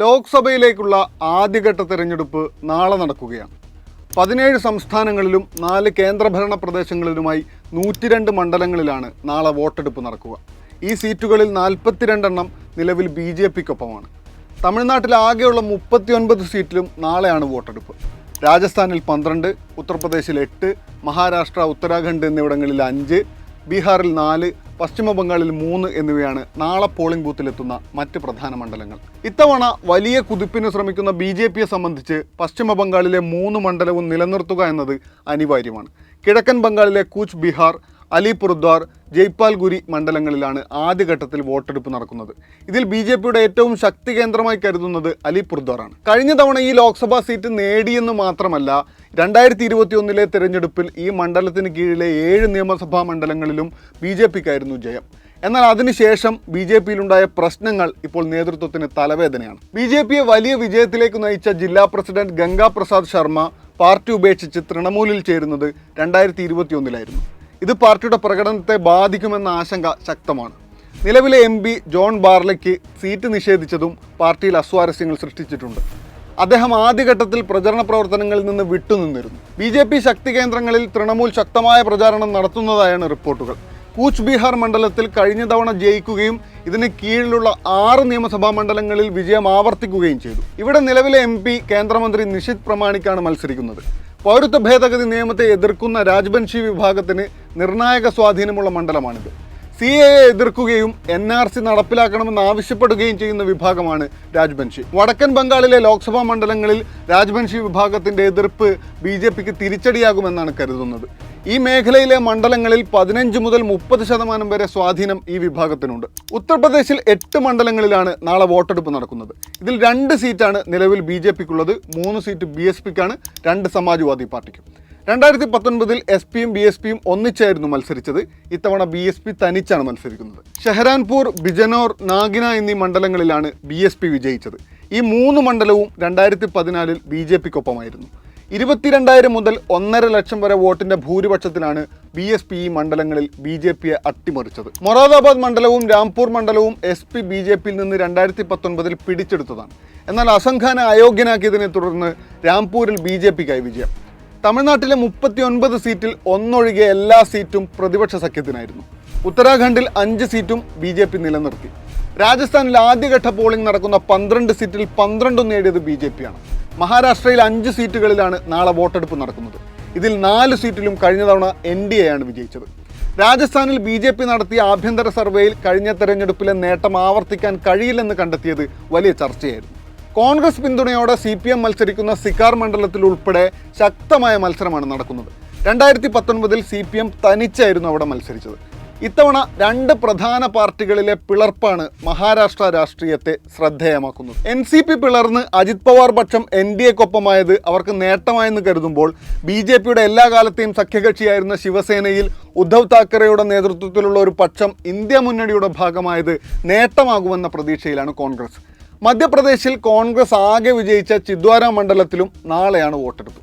ലോക്സഭയിലേക്കുള്ള ആദ്യഘട്ട തിരഞ്ഞെടുപ്പ് നാളെ നടക്കുകയാണ്. പതിനേഴ് സംസ്ഥാനങ്ങളിലും നാല് കേന്ദ്രഭരണ പ്രദേശങ്ങളിലുമായി നൂറ്റിരണ്ട് മണ്ഡലങ്ങളിലാണ് നാളെ വോട്ടെടുപ്പ് നടക്കുക. ഈ സീറ്റുകളിൽ നാൽപ്പത്തിരണ്ടെണ്ണം നിലവിൽ ബി ജെ പിക്കൊപ്പമാണ്. തമിഴ്നാട്ടിൽ ആകെയുള്ള മുപ്പത്തിയൊൻപത് സീറ്റിലും നാളെയാണ് വോട്ടെടുപ്പ്. രാജസ്ഥാനിൽ പന്ത്രണ്ട് ഉത്തർപ്രദേശിൽ എട്ട് മഹാരാഷ്ട്ര ഉത്തരാഖണ്ഡ് എന്നിവിടങ്ങളിൽ അഞ്ച് ബീഹാറിൽ നാല് പശ്ചിമ ബംഗാളിൽ മൂന്ന് എന്നിവയാണ് നാളെ പോളിംഗ് ബൂത്തിലെത്തുന്ന മറ്റ് പ്രധാന മണ്ഡലങ്ങൾ. ഇത്തവണ വലിയ കുതിപ്പിന് ശ്രമിക്കുന്ന ബി ജെ പിയെ സംബന്ധിച്ച് പശ്ചിമ ബംഗാളിലെ മൂന്ന് മണ്ഡലവും നിലനിർത്തുക എന്നത് അനിവാര്യമാണ്. കിഴക്കൻ ബംഗാളിലെ കൂച്ച് ബീഹാർ അലിപുർദ്വാർ ജയ്പാൽഗുരി മണ്ഡലങ്ങളിലാണ് ആദ്യഘട്ടത്തിൽ വോട്ടെടുപ്പ് നടക്കുന്നത്. ഇതിൽ ബി ജെ പിയുടെ ഏറ്റവും ശക്തി കേന്ദ്രമായി കരുതുന്നത് അലിപുർദ്വാറാണ് കഴിഞ്ഞ തവണ ഈ ലോക്സഭാ സീറ്റ് നേടിയെന്ന് മാത്രമല്ല രണ്ടായിരത്തി ഇരുപത്തി ഒന്നിലെ തെരഞ്ഞെടുപ്പിൽ ഈ മണ്ഡലത്തിന് കീഴിലെ ഏഴ് നിയമസഭാ മണ്ഡലങ്ങളിലും ബി ജെ പിക്കായിരുന്നു ജയം. എന്നാൽ അതിനുശേഷം ബി ജെ പിയിലുണ്ടായ പ്രശ്നങ്ങൾ ഇപ്പോൾ നേതൃത്വത്തിന് തലവേദനയാണ്. ബി ജെ പിയെ വലിയ വിജയത്തിലേക്ക് നയിച്ച ജില്ലാ പ്രസിഡന്റ് ഗംഗാ പ്രസാദ് ശർമ്മ പാർട്ടി ഉപേക്ഷിച്ച് തൃണമൂലിൽ ചേരുന്നത് രണ്ടായിരത്തി ഇരുപത്തിയൊന്നിലായിരുന്നു ഇത് പാർട്ടിയുടെ പ്രകടനത്തെ ബാധിക്കുമെന്ന ആശങ്ക ശക്തമാണ്. നിലവിലെ എം പി ജോൺ ബാർലയ്ക്ക് സീറ്റ് നിഷേധിച്ചതും പാർട്ടിയിൽ അസ്വാരസ്യങ്ങൾ സൃഷ്ടിച്ചിട്ടുണ്ട്. അദ്ദേഹം ആദ്യഘട്ടത്തിൽ പ്രചരണ പ്രവർത്തനങ്ങളിൽ നിന്ന് വിട്ടുനിന്നിരുന്നു. ബി ജെ പി ശക്തി കേന്ദ്രങ്ങളിൽ തൃണമൂൽ ശക്തമായ പ്രചാരണം നടത്തുന്നതായാണ് റിപ്പോർട്ടുകൾ. കൂച്ച് ബീഹാർ മണ്ഡലത്തിൽ കഴിഞ്ഞ തവണ ജയിക്കുകയും ഇതിന് കീഴിലുള്ള ആറ് നിയമസഭാ മണ്ഡലങ്ങളിൽ വിജയം ആവർത്തിക്കുകയും ചെയ്തു. ഇവിടെ നിലവിലെ എം പി കേന്ദ്രമന്ത്രി നിഷിത് പ്രമാണിക്കാണ് മത്സരിക്കുന്നത്. പൗരത്വ ഭേദഗതി നിയമത്തെ എതിർക്കുന്ന രാജ്ബൻഷി വിഭാഗത്തിന് നിർണായക സ്വാധീനമുള്ള മണ്ഡലമാണിത്. സി എ എതിർക്കുകയും എൻ ആർ സി നടപ്പിലാക്കണമെന്ന് ആവശ്യപ്പെടുകയും ചെയ്യുന്ന വിഭാഗമാണ് രാജ്ബൻഷി. വടക്കൻ ബംഗാളിലെ ലോക്സഭാ മണ്ഡലങ്ങളിൽ രാജ്ബൻഷി വിഭാഗത്തിന്റെ എതിർപ്പ് ബി ജെ പിക്ക് തിരിച്ചടിയാകുമെന്നാണ് കരുതുന്നത്. ഈ മേഖലയിലെ മണ്ഡലങ്ങളിൽ പതിനഞ്ച് മുതൽ മുപ്പത് ശതമാനം വരെ സ്വാധീനം ഈ വിഭാഗത്തിനുണ്ട്. ഉത്തർപ്രദേശിൽ എട്ട് മണ്ഡലങ്ങളിലാണ് നാളെ വോട്ടെടുപ്പ് നടക്കുന്നത്. ഇതിൽ രണ്ട് സീറ്റാണ് നിലവിൽ ബി ജെ പിക്കുള്ളത്. മൂന്ന് സീറ്റ് ബി എസ് പിക്കാണ്. രണ്ട് സമാജ്വാദി പാർട്ടിക്കും. രണ്ടായിരത്തി പത്തൊൻപതിൽ എസ് പിയും ബി എസ് പിയും ഒന്നിച്ചായിരുന്നു മത്സരിച്ചത്. ഇത്തവണ ബി എസ് പി തനിച്ചാണ് മത്സരിക്കുന്നത്. ഷെഹരാൻപൂർ ബിജനോർ നാഗിന എന്നീ മണ്ഡലങ്ങളിലാണ് ബി എസ് പി വിജയിച്ചത്. ഈ മൂന്ന് മണ്ഡലവും രണ്ടായിരത്തി പതിനാലിൽ ബി ജെ പിക്കൊപ്പമായിരുന്നു. ഇരുപത്തിരണ്ടായിരം മുതൽ ഒന്നര ലക്ഷം വരെ വോട്ടിന്റെ ഭൂരിപക്ഷത്തിലാണ് ബി എസ് പി ഈ മണ്ഡലങ്ങളിൽ ബി ജെ പിയെ അട്ടിമറിച്ചത്. മൊറാദാബാദ് മണ്ഡലവും രാംപൂർ മണ്ഡലവും എസ് പി ബി ജെ പിയിൽ നിന്ന് രണ്ടായിരത്തി പത്തൊൻപതിൽ പിടിച്ചെടുത്തതാണ്. എന്നാൽ അസംഖാനെ അയോഗ്യനാക്കിയതിനെ തുടർന്ന് രാംപൂരിൽ ബി ജെ പിക്കായി വിജയം. തമിഴ്നാട്ടിലെ മുപ്പത്തി ഒൻപത് സീറ്റിൽ ഒന്നൊഴികെ എല്ലാ സീറ്റും പ്രതിപക്ഷ സഖ്യത്തിനായിരുന്നു. ഉത്തരാഖണ്ഡിൽ അഞ്ച് സീറ്റും ബി ജെ പി നിലനിർത്തി. രാജസ്ഥാനിൽ ആദ്യഘട്ട പോളിംഗ് നടക്കുന്ന പന്ത്രണ്ട് സീറ്റിൽ പന്ത്രണ്ടും നേടിയത് ബി ജെ പിയാണ് മഹാരാഷ്ട്രയിൽ അഞ്ച് സീറ്റുകളിലാണ് നാളെ വോട്ടെടുപ്പ് നടക്കുന്നത്. ഇതിൽ നാല് സീറ്റിലും കഴിഞ്ഞ തവണ എൻ ഡി എയാണ് വിജയിച്ചത്. രാജസ്ഥാനിൽ ബി ജെ പി നടത്തിയ ആഭ്യന്തര സർവേയിൽ കഴിഞ്ഞ തെരഞ്ഞെടുപ്പിലെ നേട്ടം ആവർത്തിക്കാൻ കഴിയില്ലെന്ന് കണ്ടെത്തിയത് വലിയ ചർച്ചയായിരുന്നു. കോൺഗ്രസ് പിന്തുണയോടെ സി പി എം മത്സരിക്കുന്ന സിക്കാർ മണ്ഡലത്തിൽ ഉൾപ്പെടെ ശക്തമായ മത്സരമാണ് നടക്കുന്നത്. രണ്ടായിരത്തി പത്തൊൻപതിൽ സി പി എം തനിച്ചായിരുന്നു അവിടെ മത്സരിച്ചത്. ഇത്തവണ രണ്ട് പ്രധാന പാർട്ടികളിലെ പിളർപ്പാണ് മഹാരാഷ്ട്ര രാഷ്ട്രീയത്തെ ശ്രദ്ധേയമാക്കുന്നത്. എൻ സി പി പിളർന്ന് അജിത് പവാർ പക്ഷം എൻ ഡി എക്കൊപ്പമായത് അവർക്ക് നേട്ടമായെന്ന് കരുതുമ്പോൾ ബി ജെ പിയുടെ എല്ലാ കാലത്തെയും സഖ്യകക്ഷിയായിരുന്ന ശിവസേനയിൽ ഉദ്ധവ് താക്കറെയുടെ നേതൃത്വത്തിലുള്ള ഒരു പക്ഷം ഇന്ത്യ മുന്നണിയുടെ ഭാഗമായത് നേട്ടമാകുമെന്ന പ്രതീക്ഷയിലാണ് കോൺഗ്രസ്. മധ്യപ്രദേശിൽ കോൺഗ്രസ് ആകെ വിജയിച്ച ചിദ്വാര മണ്ഡലത്തിലും നാളെയാണ് വോട്ടെടുപ്പ്.